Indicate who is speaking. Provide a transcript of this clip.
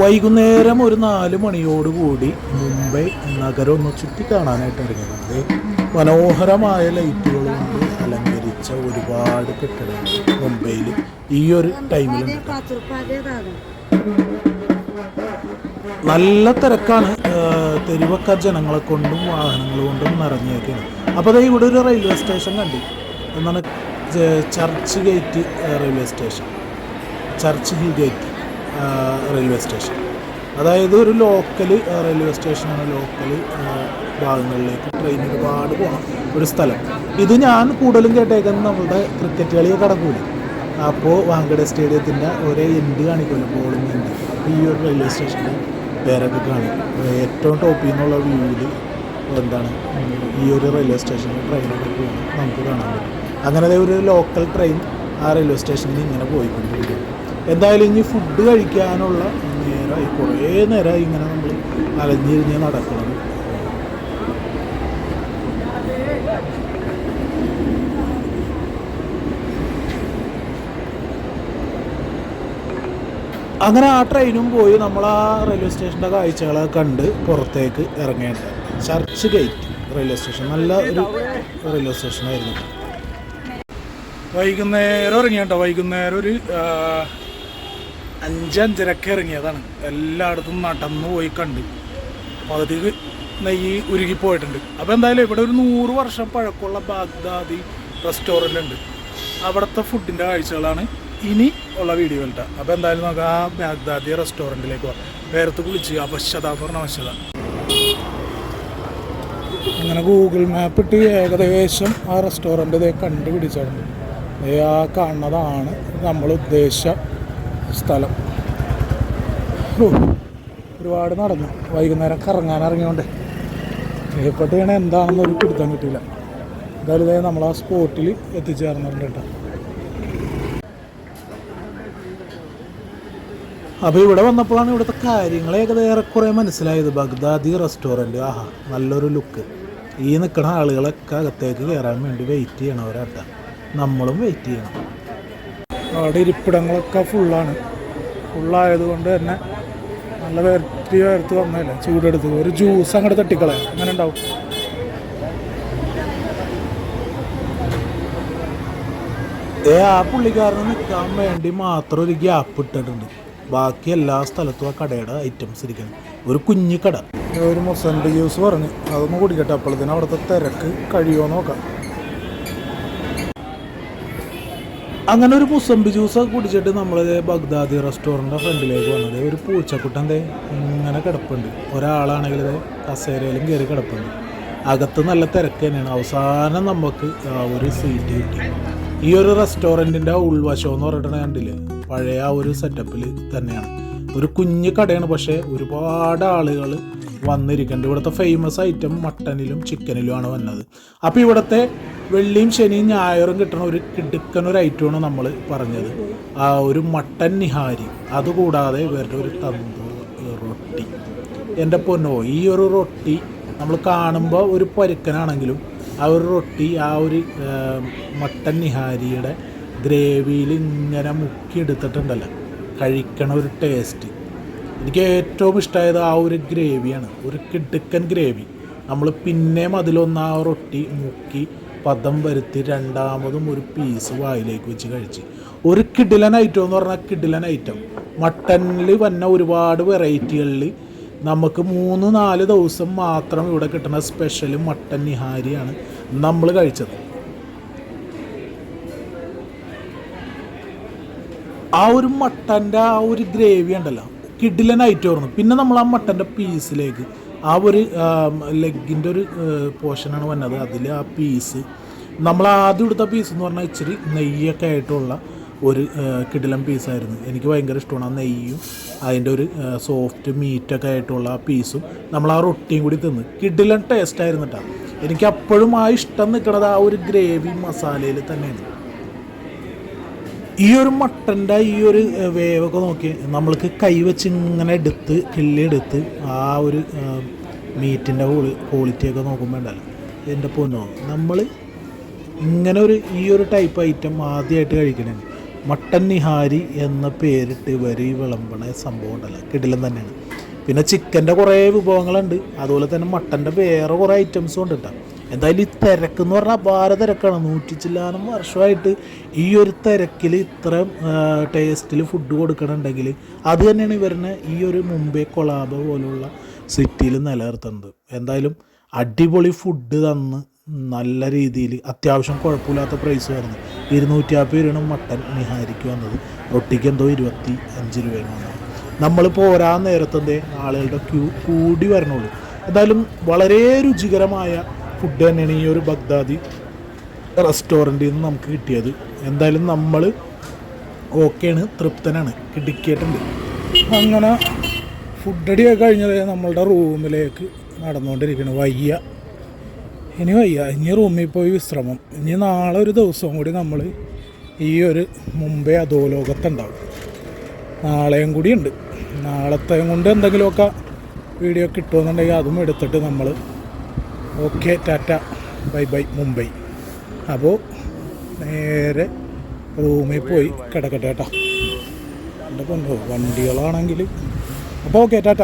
Speaker 1: വൈകുന്നേരം ഒരു നാല് മണിയോടുകൂടി മുംബൈ നഗരം ഒന്ന് ചുറ്റിക്കാണാനായിട്ട് ഇറങ്ങിയിട്ടുണ്ട് മനോഹരമായ ലൈറ്റുകൾ കൊണ്ട് അലങ്കരിച്ച ഒരുപാട് കെട്ടിടങ്ങൾ മുംബൈയിൽ ഈ ഒരു
Speaker 2: ടൈമിൽ
Speaker 1: നല്ല തിരക്കാണ്. തെരുവക്ക ജനങ്ങളെ കൊണ്ടും വാഹനങ്ങൾ കൊണ്ടും നിറഞ്ഞേക്കാണ്. അപ്പോൾ അതായത് ഇവിടെ ഒരു റെയിൽവേ സ്റ്റേഷൻ കണ്ടു. എന്നാണ് Church Gate railway station. Church Hill Gate. Railway station അതായത് ഒരു ലോക്കൽ റെയിൽവേ സ്റ്റേഷനാണ് ലോക്കൽ ഭാഗങ്ങളിലേക്ക് ട്രെയിൻ ഒരുപാട് പോകണം ഒരു സ്ഥലം. ഇത് ഞാൻ കൂടുതലും കേട്ടേക്കുന്നത് നമ്മുടെ ക്രിക്കറ്റ് കളിയെ കടക്കൂല. അപ്പോൾ വാങ്കഡ സ്റ്റേഡിയത്തിന്റെ ഒരേ എൻഡ് കാണിക്കുമല്ലോ ബോളിംഗ് എൻഡ് ഈ ഒരു റെയിൽവേ സ്റ്റേഷന്റെ പേരൊക്കെ കാണിക്കും ഏറ്റവും ടോപ്പിൽ നിന്നുള്ള വ്യൂവിൽ എന്താണ്? ഈ ഒരു റെയിൽവേ സ്റ്റേഷനിൽ ട്രെയിനൊക്കെ പോകുന്നത് നമുക്ക് കാണാൻ പറ്റും. അങ്ങനെ ഒരു ലോക്കൽ ട്രെയിൻ ആ റെയിൽവേ സ്റ്റേഷനിൽ ഇങ്ങനെ പോയിക്കൊണ്ടിരിക്കും എന്തായാലും ഇനി ഫുഡ് കഴിക്കാനുള്ള നേരമായി കുറേ നേരമായി ഇങ്ങനെ നമ്മൾ അലഞ്ഞിരിഞ്ഞ് നടക്കണം. അങ്ങനെ ആ ട്രെയിനും പോയി നമ്മൾ ആ റെയിൽവേ സ്റ്റേഷന്റെ കാഴ്ചകളെ കണ്ട് പുറത്തേക്ക് ഇറങ്ങേണ്ട ചർച്ച് ഗേറ്റ് റെയിൽവേ സ്റ്റേഷൻ നല്ല ഒരു റെയിൽവേ സ്റ്റേഷനായിരുന്നു വൈകുന്നേരം ഇറങ്ങിയട്ടോ. വൈകുന്നേരം ഒരു തിരക്ക് ഇറങ്ങിയതാണ് എല്ലായിടത്തും നടന്നു പോയി കണ്ട്. പകുതി നെയ്യ് ഉരുകി പോയിട്ടുണ്ട്. അപ്പോൾ എന്തായാലും ഇവിടെ ഒരു നൂറ് വർഷം പഴക്കമുള്ള ബാഗ്ദാദി റെസ്റ്റോറന്റ് ഉണ്ട്. അവിടുത്തെ ഫുഡിന്റെ കാഴ്ചകളാണ് ഇനി ഉള്ള വീഡിയോ കേട്ടോ അപ്പോൾ എന്തായാലും നമുക്ക് ആ ബാഗ്ദാദി റെസ്റ്റോറന്റിലേക്ക് പോകാം വേർത്ത് കുളിച്ച് അപശ്യത പറഞ്ഞ അവശത അങ്ങനെ ഗൂഗിൾ മാപ്പ് ഇട്ട് ഏകദേശം ആ റെസ്റ്റോറന്റ് ഇതേ കണ്ടുപിടിച്ചിട്ടുണ്ട് ആ കാണുന്നതാണ് നമ്മൾ ഉദ്ദേശിച്ച സ്ഥലം. ഒരുപാട് നടന്നു. വൈകുന്നേരം കറങ്ങാൻ ഇറങ്ങിയോണ്ട്. എപ്പോട്ട് ഇങ്ങനെ എന്താണെന്ന് ഒരു പിടുത്തം കിട്ടിയില്ല. എന്തായാലും ഇതായി നമ്മൾ ആ സ്പോട്ടിൽ എത്തിച്ചേർന്നിട്ടുണ്ട് കേട്ടോ. അപ്പോൾ ഇവിടെ വന്നപ്പോഴാണ് ഇവിടുത്തെ കാര്യങ്ങൾ ഏകദേശം മനസ്സിലായത്. ബഗ്ദാദി റെസ്റ്റോറന്റ് ആഹാ നല്ലൊരു ലുക്ക്. ഈ നിൽക്കുന്ന ആളുകളൊക്കെ അകത്തേക്ക് കയറാൻ വേണ്ടി വെയിറ്റ് ചെയ്യണവരാട്ട നമ്മളും വെയിറ്റ് ചെയ്യണം. അവിടെ ഇരിപ്പിടങ്ങളൊക്കെ ഫുള്ളാണ് ഫുള്ളായതുകൊണ്ട് തന്നെ നല്ല വരട്ടി വരത്ത് വന്നതല്ല? ചൂടെടുത്ത്. ഒരു ജ്യൂസ് അങ്ങോട്ട് തട്ടിക്കളയാം. അങ്ങനെ ഉണ്ടാവും. ഏ ആ പുള്ളിക്കാരന് നിൽക്കാൻ വേണ്ടി മാത്രം ഒരു ഗ്യാപ്പ് ഇട്ടിട്ടുണ്ട്. ബാക്കി എല്ലാ സ്ഥലത്തും ആ കടയുടെ ഐറ്റംസ് ഇരിക്കണം. ഒരു കുഞ്ഞു കട ഒരു മൊസന്റെ ജ്യൂസ് പറഞ്ഞു. അതൊന്ന് കുടിക്കട്ടെ. അപ്പോഴത്തേനും അവിടുത്തെ തിരക്ക് കഴിയുമോ നോക്കാം. അങ്ങനെ ഒരു മുസംബി ജ്യൂസൊക്കെ കുടിച്ചിട്ട് നമ്മൾ ബഗ്ദാദി റെസ്റ്റോറന്റിന്റെ ഫ്രണ്ടിലേക്ക് വന്നത്. ഒരു പൂച്ചക്കുട്ടൻ ദേ ഇങ്ങനെ കിടപ്പുണ്ട്. ഒരാളാണെങ്കിൽ കസേരയിലും കയറി കിടപ്പുണ്ട്. അകത്ത് നല്ല തിരക്ക് തന്നെയാണ്. അവസാനം നമുക്ക് ഒരു സീറ്റ് കിട്ടി. ഈ ഒരു റെസ്റ്റോറന്റിന്റെ ഉൾവശം എന്ന് പറഞ്ഞിട്ട് കണ്ടില്ലേ? പഴയ ആ ഒരു സെറ്റപ്പിൽ തന്നെയാണ്. ഒരു കുഞ്ഞു കടയാണ് പക്ഷേ ഒരുപാട് ആളുകൾ വന്നിരിക്കുന്നുണ്ട്. ഇവിടുത്തെ ഫേമസ് ഐറ്റം മട്ടനിലും ചിക്കനിലുമാണ് വന്നത്. അപ്പോൾ ഇവിടുത്തെ വെള്ളിയും ശനിയും ഞായറും കിട്ടണ ഒരു കിടുക്കൻ ഒരു ഐറ്റമാണ് നമ്മൾ പറഞ്ഞത്. ആ ഒരു മട്ടൻ നിഹാരി. അതുകൂടാതെ ഇവരുടെ ഒരു തന്തൂർ റൊട്ടി. എന്റെ പൊന്നോ ഈ ഒരു റൊട്ടി നമ്മൾ കാണുമ്പോൾ ഒരു പരുക്കനാണെങ്കിലും ആ ഒരു റൊട്ടി ആ ഒരു മട്ടൻ നിഹാരിയുടെ ഗ്രേവിയിൽ ഇങ്ങനെ മുക്കിയെടുത്തിട്ടുണ്ടല്ലോ. കഴിക്കണ ഒരു ടേസ്റ്റ് എനിക്ക് ഏറ്റവും ഇഷ്ടമായത് ആ ഒരു ഗ്രേവിയാണ്. ഒരു കിടുക്കൻ ഗ്രേവി. നമ്മൾ പിന്നെയും അതിലൊന്ന് ആ റൊട്ടി മുക്കി പദം വരുത്തി രണ്ടാമതും ഒരു പീസ് വായിലേക്ക് വെച്ച് കഴിച്ച്. ഒരു കിഡിലൻ ഐറ്റം എന്ന് പറഞ്ഞാൽ കിഡിലൻ ഐറ്റം മട്ടനിൽ വന്ന ഒരുപാട് വെറൈറ്റികളിൽ നമുക്ക് മൂന്ന് നാല് ദിവസം മാത്രം ഇവിടെ കിട്ടുന്ന സ്പെഷ്യൽ മട്ടൻ നിഹാരിയാണ് നമ്മൾ കഴിച്ചത്. ആ ഒരു മട്ടന്റെ ആ ഒരു ഗ്രേവി ഉണ്ടല്ലോ കിഡിലൻ ഐറ്റം ആയിരുന്നു. പിന്നെ നമ്മൾ ആ മട്ടന്റെ പീസിലേക്ക് ആ ഒരു ലെഗിന്റെ ഒരു പോർഷനാണ് വന്നത്. അതിൽ ആ പീസ് നമ്മൾ ആദ്യം എടുത്ത പീസ് എന്ന് പറഞ്ഞാൽ ഇച്ചിരി നെയ്യൊക്കെ ആയിട്ടുള്ള ഒരു കിഡിലൻ പീസായിരുന്നു എനിക്ക് ഭയങ്കര ഇഷ്ടമാണ് ആ നെയ്യും അതിന്റെ ഒരു സോഫ്റ്റ് മീറ്റൊക്കെ ആയിട്ടുള്ള ആ പീസും നമ്മൾ ആ റൊട്ടിയും കൂടി തിന്ന്. കിടിലൻ ടേസ്റ്റ് കേട്ടോ എനിക്ക് അപ്പോഴും ആ ഇഷ്ടം നിൽക്കുന്നത് ആ ഒരു ഗ്രേവി മസാലയിൽ തന്നെയാണ്. ഈ ഒരു മട്ടന്റെ ഈ ഒരു വേവൊക്കെ നോക്കി നമ്മൾക്ക് കൈ വെച്ച് ഇങ്ങനെ എടുത്ത് കിള്ളിയെടുത്ത് ആ ഒരു മീറ്റിന്റെ ക്വാളിറ്റിയൊക്കെ നോക്കുമ്പോൾ ഉണ്ടല്ലോ. എന്റെ പൊന്നോ നമ്മൾ ഇങ്ങനെ ഒരു ഈ ഒരു ടൈപ്പ് ഐറ്റം ആദ്യമായിട്ട് കഴിക്കണേ. മട്ടൻ നിഹാരി എന്ന പേരിട്ട് വരി വിളമ്പണ സംഭവം ഉണ്ടല്ലോ. കിടിലം തന്നെയാണ്. പിന്നെ ചിക്കന്റെ കുറേ വിഭവങ്ങളുണ്ട്. അതുപോലെ തന്നെ മട്ടന്റെ വേറെ കുറേ ഐറ്റംസും ഉണ്ട് കേട്ടോ. എന്തായാലും ഈ തിരക്ക് എന്ന് പറഞ്ഞാൽ ഭാരത തിരക്കാണ്. നൂറ്റി ചില്ലാനും വർഷമായിട്ട് ഈ ഒരു തിരക്കിൽ ഇത്രയും ടേസ്റ്റിൽ ഫുഡ് കൊടുക്കണമെന്നുണ്ടെങ്കിൽ അത് തന്നെയാണ് ഇവരിനെ ഈ ഒരു മുംബൈ കൊളാബ പോലുള്ള സിറ്റിയിൽ നിലനിർത്തുന്നത്. എന്തായാലും അടിപൊളി ഫുഡ് തന്ന് നല്ല രീതിയിൽ അത്യാവശ്യം കുഴപ്പമില്ലാത്ത പ്രൈസ് വരുന്നത് ഇരുന്നൂറ്റി നാൽപ്പത് രൂപയാണ് മട്ടൻ നിഹാരിക്ക് വന്നത്. റൊട്ടിക്ക് എന്തോ ഇരുപത്തി അഞ്ച് രൂപയാണ് വന്നത്. നമ്മൾ പോരാൻ നേരത്തെ ആളുകളുടെ ക്യൂ കൂടി വരണുള്ളൂ. എന്തായാലും വളരെ രുചികരമായ ഫുഡ് തന്നെയാണ് ഈ ഒരു ബഗ്ദാദി റെസ്റ്റോറന്റിൽ നിന്ന് നമുക്ക് കിട്ടിയത്. എന്തായാലും നമ്മൾ ഓക്കെയാണ് തൃപ്തനാണ്. കിടുക്കിയിട്ടുണ്ട് അങ്ങനെ ഫുഡ് അടി കഴിഞ്ഞത് നമ്മളുടെ റൂമിലേക്ക് നടന്നുകൊണ്ടിരിക്കണം വയ്യ. ഇനി വയ്യ. ഇനി റൂമിൽ പോയി വിശ്രമം. ഇനി നാളെ ഒരു ദിവസം കൂടി നമ്മൾ ഈ ഒരു മുംബൈ അധോലോകത്തുണ്ടാവും. നാളെയും കൂടി ഉണ്ട്. നാളത്തെയും കൊണ്ട് എന്തെങ്കിലുമൊക്കെ വീഡിയോ കിട്ടുമെന്നുണ്ടെങ്കിൽ അതും എടുത്തിട്ട് നമ്മൾ okay tata. Bye bye Mumbai. അപ്പോൾ നേരെ റൂമിൽ പോയി കിടക്കട്ടെ കേട്ടോ. എന്റെ കൊണ്ടോ വണ്ടികളാണെങ്കിൽ അപ്പോൾ ഓക്കെ ടാറ്റ.